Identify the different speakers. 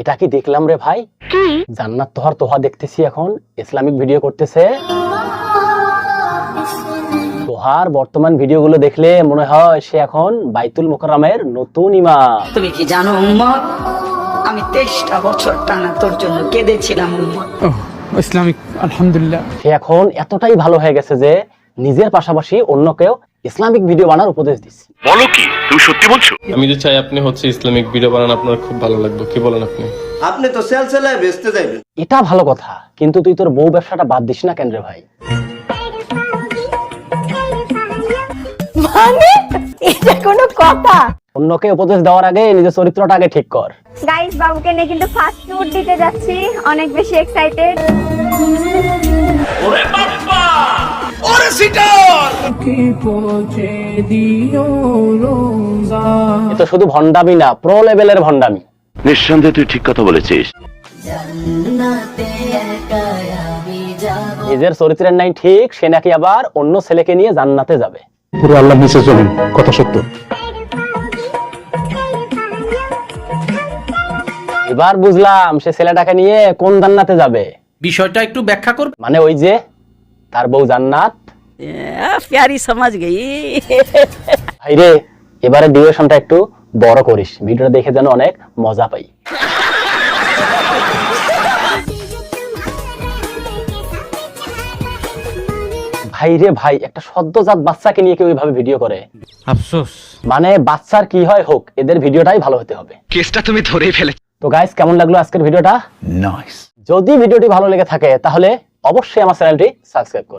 Speaker 1: এটা কি দেখলাম রে ভাই? জান্নাত তোহার তোহা দেখতেছি এখন। ইসলামিক ভিডিও করতেছে। তোহার বর্তমান ভিডিওগুলো দেখলে মনে হয় সে এখন বাইতুল মোকাররমের নতুন ইমাম।
Speaker 2: তুমি কি জানো উম্মত? আমি তেইশটা বছর টানা তোর জন্য কেঁদেছিলাম উম্মত।
Speaker 3: ইসলামিক আলহামদুলিল্লাহ।
Speaker 1: সে এখন এতটাই ভালো হয়ে গেছে যে নিজের পাশাপাশি অন্যকেও ইসলামিক ভিডিও বানার উপদেশ দিচ্ছে।
Speaker 4: আমি যে চাই আপনি হচ্ছে ইসলামিক ভিডিও বানান আপনার খুব ভালো লাগবে। কি বলেন আপনি?
Speaker 5: আপনি তো সেল সেলায় বেচতে যাইবেন।
Speaker 1: এটা ভালো কথা কিন্তু তুই তোর বউ ব্যবসাটা বাদ দিস না কেন রে ভাই?
Speaker 6: মানে? এটা কোনো কথা।
Speaker 1: অন্যকে উপদেশ দেওয়ার আগে নিজের চরিত্রটা আগে ঠিক কর।
Speaker 6: গাইস বাবুকে নিয়ে কিন্তু ফার্স্ট ফুড দিতে যাচ্ছি অনেক বেশি এক্সাইটেড
Speaker 1: এ তো শুধু ভন্ডামি না প্রো লেভেলের ভন্ডামি
Speaker 7: নিঃসন্দেহে তুই ঠিক কথা বলেছিস।
Speaker 1: নিজের চরিত্রের নাই ঠিক সে নাকি আবার অন্য ছেলেকে নিয়ে জান্নাতে যাবে।
Speaker 8: পুরো আল্লাহ নিচে চলুন কথা সত্য।
Speaker 1: এবার বুঝলাম সে ছেলেটাকে নিয়ে কোন জান্নাতে যাবে।
Speaker 9: বিষয়টা একটু ব্যাখ্যা করবে।
Speaker 1: মানে ওই যে তার বউ জান্নাত
Speaker 2: প্যারি সমাজ গেই
Speaker 1: ভাইরে এবারে ডিউরেশনটা একটু বড় করিস। ভিডিওটা দেখে যেন অনেক মজা পাই। ভাই রে ভাই একটা সদ্যজাত বাচ্চাকে নিয়ে কেউ এইভাবে ভিডিও করে?
Speaker 3: আফসোস।
Speaker 1: মানে বাচ্চার কি হয় হোক এদের ভিডিওটাই ভালো হতে হবে।
Speaker 7: কেসটা তুমি ধরেই ফেলে
Speaker 1: তো গাইস কেমন লাগল আজকের ভিডিওটা?
Speaker 8: নাইস
Speaker 1: যদি ভিডিওটি ভালো লেগে থাকে তাহলে অবশ্যই আমার চ্যানেলটি সাবস্ক্রাইব করুন